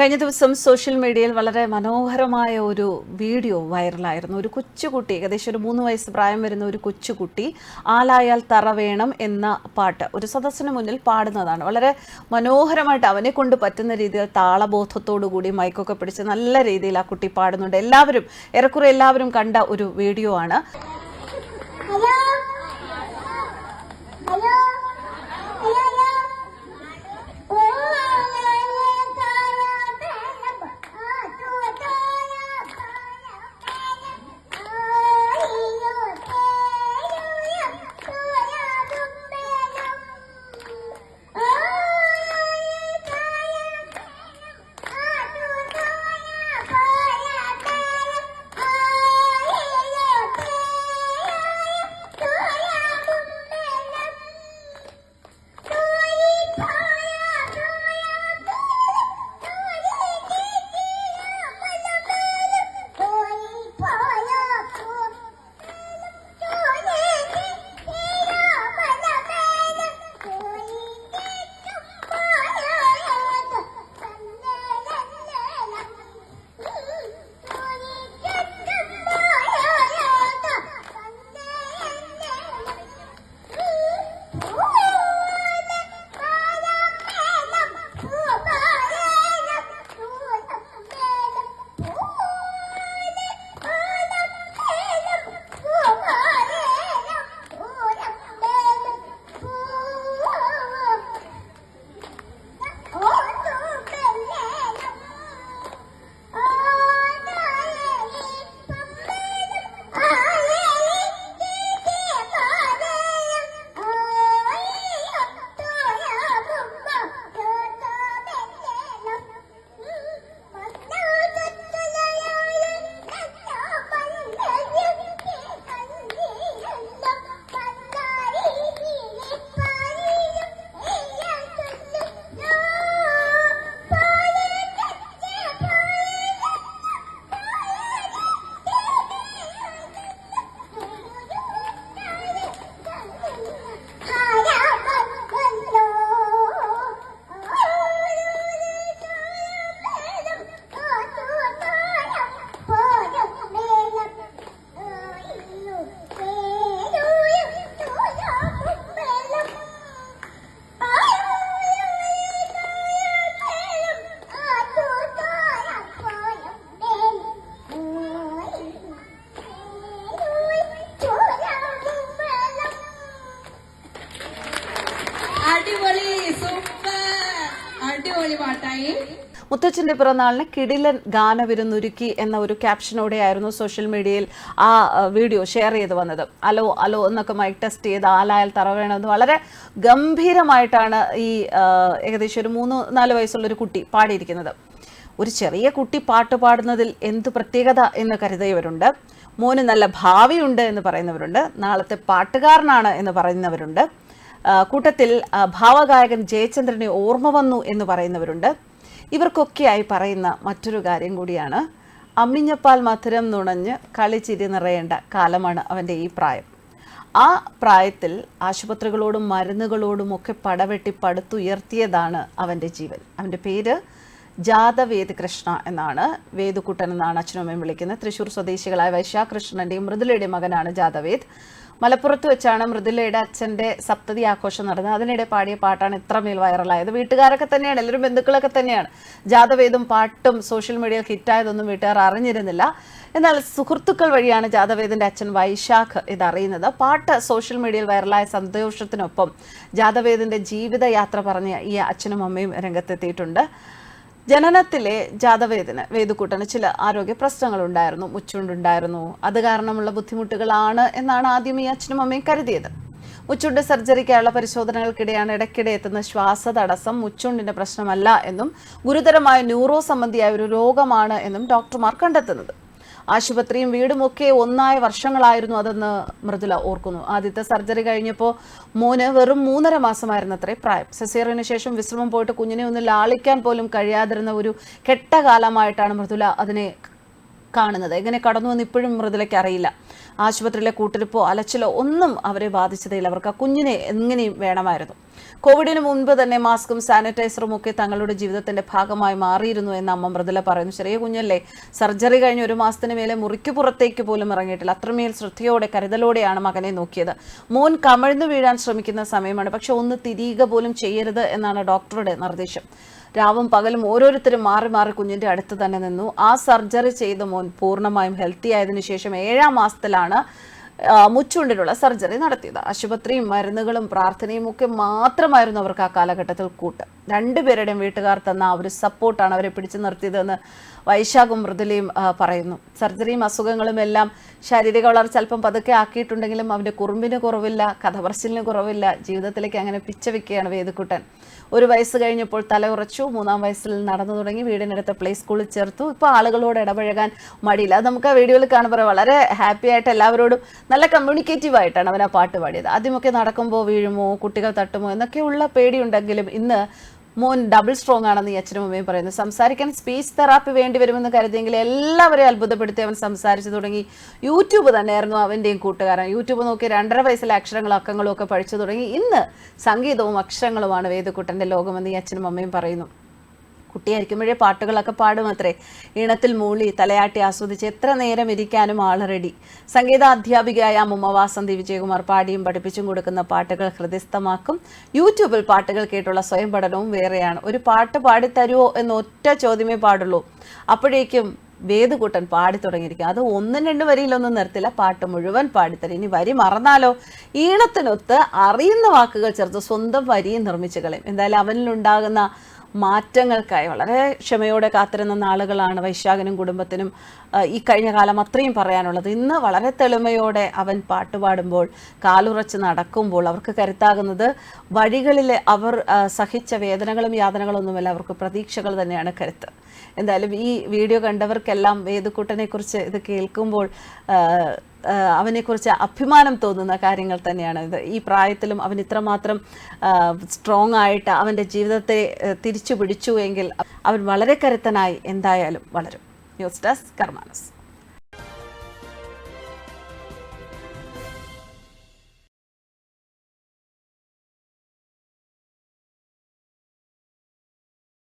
കഴിഞ്ഞ ദിവസം സോഷ്യൽ മീഡിയയിൽ വളരെ മനോഹരമായ ഒരു വീഡിയോ വൈറലായിരുന്നു. ഒരു കൊച്ചുകുട്ടി ഏകദേശം ഒരു മൂന്ന് വയസ്സ് പ്രായം വരുന്ന ഒരു കൊച്ചുകുട്ടി ആലായാൽ തറ വേണം എന്ന പാട്ട് ഒരു സദസ്സിന് മുന്നിൽ പാടുന്നതാണ്. വളരെ മനോഹരമായിട്ട് അവനെ കൊണ്ട് പറ്റുന്ന രീതിയിൽ താളബോധത്തോടു കൂടി മൈക്കൊക്കെ പിടിച്ച് നല്ല രീതിയിൽ ആ കുട്ടി പാടുന്നുണ്ട്. എല്ലാവരും ഏറെക്കുറെ എല്ലാവരും കണ്ട ഒരു വീഡിയോ ആണ്. മുത്തച്ഛന്റെ പിറന്നാളിന് കിടിലൻ ഗാനവിരുന്നൊരുക്കി എന്ന ഒരു ക്യാപ്ഷനോടെയായിരുന്നു സോഷ്യൽ മീഡിയയിൽ ആ വീഡിയോ ഷെയർ ചെയ്ത് വന്നത്. അലോ അലോ എന്നൊക്കെ മൈക്ക് ടെസ്റ്റ് ചെയ്ത് ആലായാൽ തറ വേണമെന്ന് വളരെ ഗംഭീരമായിട്ടാണ് ഈ ഏകദേശം ഒരു മൂന്ന് നാല് വയസ്സുള്ളൊരു കുട്ടി പാടിയിരിക്കുന്നത്. ഒരു ചെറിയ കുട്ടി പാട്ട് പാടുന്നതിൽ എന്ത് പ്രത്യേകത എന്ന് കരുതിയവരുണ്ട്. മോന് നല്ല ഭാവിയുണ്ട് എന്ന് പറയുന്നവരുണ്ട്. നാളത്തെ പാട്ടുകാരനാണ് എന്ന് പറയുന്നവരുണ്ട്. കൂട്ടത്തിൽ ഭാവഗായകൻ ജയചന്ദ്രനെ ഓർമ്മ വന്നു എന്ന് പറയുന്നവരുണ്ട്. ഇവർക്കൊക്കെയായി പറയുന്ന മറ്റൊരു കാര്യം കൂടിയാണ്. അമ്മിഞ്ഞപ്പാൽ മധുരം നുണഞ്ഞ് കളിച്ചിരി നിറയേണ്ട കാലമാണ് അവന്റെ ഈ പ്രായം. ആ പ്രായത്തിൽ ആശുപത്രികളോടും മരുന്നുകളോടും ഒക്കെ പടവെട്ടി പടുത്തുയർത്തിയതാണ് അവന്റെ ജീവൻ. അവന്റെ പേര് ജാതവേദ് കൃഷ്ണ എന്നാണ്. വേദുക്കുട്ടൻ എന്നാണ് അച്ഛനും അമ്മയും വിളിക്കുന്നത്. തൃശ്ശൂർ സ്വദേശികളായ വൈശാഖൃഷ്ണന്റെയും മൃദുലയുടെയും മകനാണ് ജാതവേദ്. മലപ്പുറത്ത് വെച്ചാണ് മൃദുലയുടെ അച്ഛന്റെ സപ്തതി ആഘോഷം നടന്നത്. അതിനിടെ പാടിയ പാട്ടാണ് ഇത്രമേൽ വൈറലായത്. വീട്ടുകാരൊക്കെ തന്നെയാണ് എല്ലാവരും ബന്ധുക്കളൊക്കെ തന്നെയാണ്. ജാതവേദും പാട്ടും സോഷ്യൽ മീഡിയയിൽ ഹിറ്റായതൊന്നും വീട്ടുകാർ അറിഞ്ഞിരുന്നില്ല. എന്നാൽ സുഹൃത്തുക്കൾ വഴിയാണ് ജാതവേദിന്റെ അച്ഛൻ വൈശാഖ് ഇതറിയുന്നത്. പാട്ട് സോഷ്യൽ മീഡിയയിൽ വൈറലായ സന്തോഷത്തിനൊപ്പം ജാതവേദിന്റെ ജീവിതയാത്ര പറഞ്ഞ ഈ അച്ഛനും അമ്മയും രംഗത്തെത്തിയിട്ടുണ്ട്. ജനനത്തിലെ ജാതവേദന വേദുക്കൂട്ടന് ചില ആരോഗ്യ പ്രശ്നങ്ങൾ ഉണ്ടായിരുന്നു മുച്ചുണ്ടുണ്ടായിരുന്നു. അത് കാരണമുള്ള ബുദ്ധിമുട്ടുകളാണ് എന്നാണ് ആദ്യം ഈ അച്ഛനും അമ്മയും കരുതിയത്. മുച്ചുണ്ട് സർജറിക്കായുള്ള പരിശോധനകൾക്കിടെയാണ് ഇടയ്ക്കിടെ എത്തുന്ന ശ്വാസ തടസ്സം മുച്ചുണ്ടിന്റെ പ്രശ്നമല്ല എന്നും ഗുരുതരമായ ന്യൂറോ സംബന്ധിയായ ഒരു രോഗമാണ് എന്നും ഡോക്ടർമാർ കണ്ടെത്തുന്നത്. ആശുപത്രിയും വീടും ഒക്കെ ഒന്നായ വർഷങ്ങളായിരുന്നു അതെന്ന് മൃദുല ഓർക്കുന്നു. ആദ്യത്തെ സർജറി കഴിഞ്ഞപ്പോൾ മോന് വെറും മൂന്നര മാസമായിരുന്നു അത്രേ പ്രായം. സെസേറിന് ശേഷം വിശ്രമം പോയിട്ട് കുഞ്ഞിനെ ഒന്ന് ലാളിക്കാൻ പോലും കഴിയാതിരുന്ന ഒരു കെട്ട കാലമായിട്ടാണ് മൃദുല അതിനെ കാണുന്നത്. എങ്ങനെ കടന്നു എന്ന് ഇപ്പോഴും മൃദുലയ്ക്ക് അറിയില്ല. ആശുപത്രിയിലെ കൂട്ടിരിപ്പോ അലച്ചിലോ ഒന്നും അവരെ ബാധിച്ചതില്ല അവർക്ക് ആ കുഞ്ഞിനെ എങ്ങനെയും വേണമായിരുന്നു. കോവിഡിന് മുൻപ് തന്നെ മാസ്കും സാനിറ്റൈസറും ഒക്കെ തങ്ങളുടെ ജീവിതത്തിന്റെ ഭാഗമായി മാറിയിരുന്നു എന്ന് അമ്മ മൃദുല പറയുന്നു. ചെറിയ കുഞ്ഞല്ലേ സർജറി കഴിഞ്ഞ് ഒരു മാസത്തിന് മേലെ മുറിക്ക് പുറത്തേക്ക് പോലും ഇറങ്ങിയിട്ടില്ല. അത്രമേൽ ശ്രദ്ധയോടെ കരുതലോടെയാണ് മകനെ നോക്കിയത്. മോൻ കമഴ്ന്നു വീഴാൻ ശ്രമിക്കുന്ന സമയമാണ്. പക്ഷെ ഒന്ന് തിരിയുക പോലും ചെയ്യരുത് എന്നാണ് ഡോക്ടറുടെ നിർദ്ദേശം. രാവും പകലും ഓരോരുത്തരും മാറി മാറി കുഞ്ഞിന്റെ അടുത്ത് തന്നെ നിന്നു. ആ സർജറി ചെയ്ത മോൻ പൂർണമായും ഹെൽത്തി ആയതിനു ശേഷം ഏഴാം മാസത്തിലാണ് മുച്ചുണ്ടിലുള്ള സർജറി നടത്തിയത്. ആശുപത്രിയും മരുന്നുകളും പ്രാർത്ഥനയും ഒക്കെ മാത്രമായിരുന്നു അവർക്ക് ആ കാലഘട്ടത്തിൽ കൂട്ട്. രണ്ടുപേരുടെയും വീട്ടുകാർ തന്ന ആ ഒരു സപ്പോർട്ടാണ് അവരെ പിടിച്ചു നിർത്തിയതെന്ന് വൈശാഖും മൃദുലയും പറയുന്നു. സർജറിയും അസുഖങ്ങളും എല്ലാം ശാരീരിക വളർച്ച അല്പം പതുക്കെ ആക്കിയിട്ടുണ്ടെങ്കിലും അവന്റെ കുറുമ്പിന് കുറവില്ല കഥ കുറവില്ല ജീവിതത്തിലേക്ക് അങ്ങനെ പിച്ച വെക്കുകയാണ് വേദക്കുട്ടൻ. ഒരു വയസ്സ് കഴിഞ്ഞപ്പോൾ തല ഉറച്ചു മൂന്നാം വയസ്സിൽ നടന്നു തുടങ്ങി വീടിനടുത്ത പ്ലേ സ്കൂളിൽ ചേർത്തു. ഇപ്പോൾ ആളുകളോട് ഇടപഴകാൻ മടിയില്ല. അത് നമുക്ക് ആ വീഡിയോയിൽ കാണുമ്പോൾ വളരെ ഹാപ്പി ആയിട്ട് എല്ലാവരോടും നല്ല കമ്മ്യൂണിക്കേറ്റീവ് ആയിട്ടാണ് അവൻ ആ പാട്ട് പാടിയത്. ആദ്യമൊക്കെ നടക്കുമ്പോൾ വീഴുമോ കുട്ടികൾ തട്ടുമോ എന്നൊക്കെയുള്ള പേടിയുണ്ടെങ്കിലും ഇന്ന് മോൻ ഡബിൾ സ്ട്രോങ് ആണെന്ന് ഈ അച്ഛനും അമ്മയും പറയുന്നു. സംസാരിക്കാൻ സ്പീച്ച് തെറാപ്പി വേണ്ടി വരുമെന്ന് കരുതിയെങ്കിൽ എല്ലാവരെയും അത്ഭുതപ്പെടുത്തി അവൻ സംസാരിച്ചു തുടങ്ങി. യൂട്യൂബ് തന്നെയായിരുന്നു അവന്റെയും കൂട്ടുകാരൻ. യൂട്യൂബ് നോക്കി രണ്ടര വയസ്സിലെ അക്ഷരങ്ങളും അക്കങ്ങളും ഒക്കെ പഠിച്ചു തുടങ്ങി. ഇന്ന് സംഗീതവും അക്ഷരങ്ങളുമാണ് വേദക്കുട്ടന്റെ ലോകമെന്ന് ഈ അച്ഛനും അമ്മയും പറയുന്നു. കുട്ടിയായിരിക്കുമ്പോഴേ പാട്ടുകളൊക്കെ പാടുമത്രേ. ഈണത്തിൽ മൂളി തലയാട്ടി ആസ്വദിച്ച് എത്ര നേരം ഇരിക്കാനും ആൾ റെഡി സംഗീതാധ്യാപികയായ അധ്യാപികയായ വാസന്തി വിജയകുമാർ പാടിയും പഠിപ്പിച്ചും കൊടുക്കുന്ന പാട്ടുകൾ ഹൃദയസ്ഥമാക്കും. യൂട്യൂബിൽ പാട്ടുകൾ കേട്ടുള്ള സ്വയം പഠനവും വേറെയാണ്. ഒരു പാട്ട് പാടിത്തരുമോ എന്ന് ഒറ്റ ചോദ്യമേ പാടുള്ളൂ. അപ്പോഴേക്കും വേദുകൂട്ടൻ പാടി തുടങ്ങിയിരിക്കും. അത് ഒന്നും രണ്ട് വരിയിലൊന്നും നിർത്തില്ല. പാട്ട് മുഴുവൻ പാടിത്തരും. ഇനി വരി മറന്നാലോ? ഈണത്തിനൊത്ത് അറിയുന്ന വാക്കുകൾ ചേർത്ത് സ്വന്തം വരിയും നിർമ്മിച്ചു കളയും. എന്തായാലും അവനിലുണ്ടാകുന്ന മാറ്റങ്ങൾക്കായി വളരെ ക്ഷമയോടെ കാത്തിരുന്ന നാളുകളാണ് വൈശാഖനും കുടുംബത്തിനും ഈ കഴിഞ്ഞ കാലം അത്രയും പറയാനുള്ളത്. ഇന്ന് വളരെ തെളിമയോടെ അവൻ പാട്ടുപാടുമ്പോൾ കാലുറച്ച് നടക്കുമ്പോൾ അവർക്ക് കരുത്താകുന്നത് വഴികളിലെ അവർ സഹിച്ച വേദനകളും യാതനകളൊന്നുമല്ല അവർക്ക് പ്രതീക്ഷകൾ തന്നെയാണ് കരുത്ത്. എന്തായാലും ഈ വീഡിയോ കണ്ടവർക്കെല്ലാം വേദക്കൂട്ടനെക്കുറിച്ച് ഇത് കേൾക്കുമ്പോൾ അവനെക്കുറിച്ച് അഭിമാനം തോന്നുന്ന കാര്യങ്ങൾ തന്നെയാണ്. ഇത് ഈ പ്രായത്തിലും അവൻ ഇത്രമാത്രം സ്ട്രോങ് ആയിട്ട് അവന്റെ ജീവിതത്തെ തിരിച്ചു പിടിച്ചു എങ്കിൽ അവൻ വളരെ കരുത്തനായി എന്തായാലും വളരും. News desk കർമാനസ്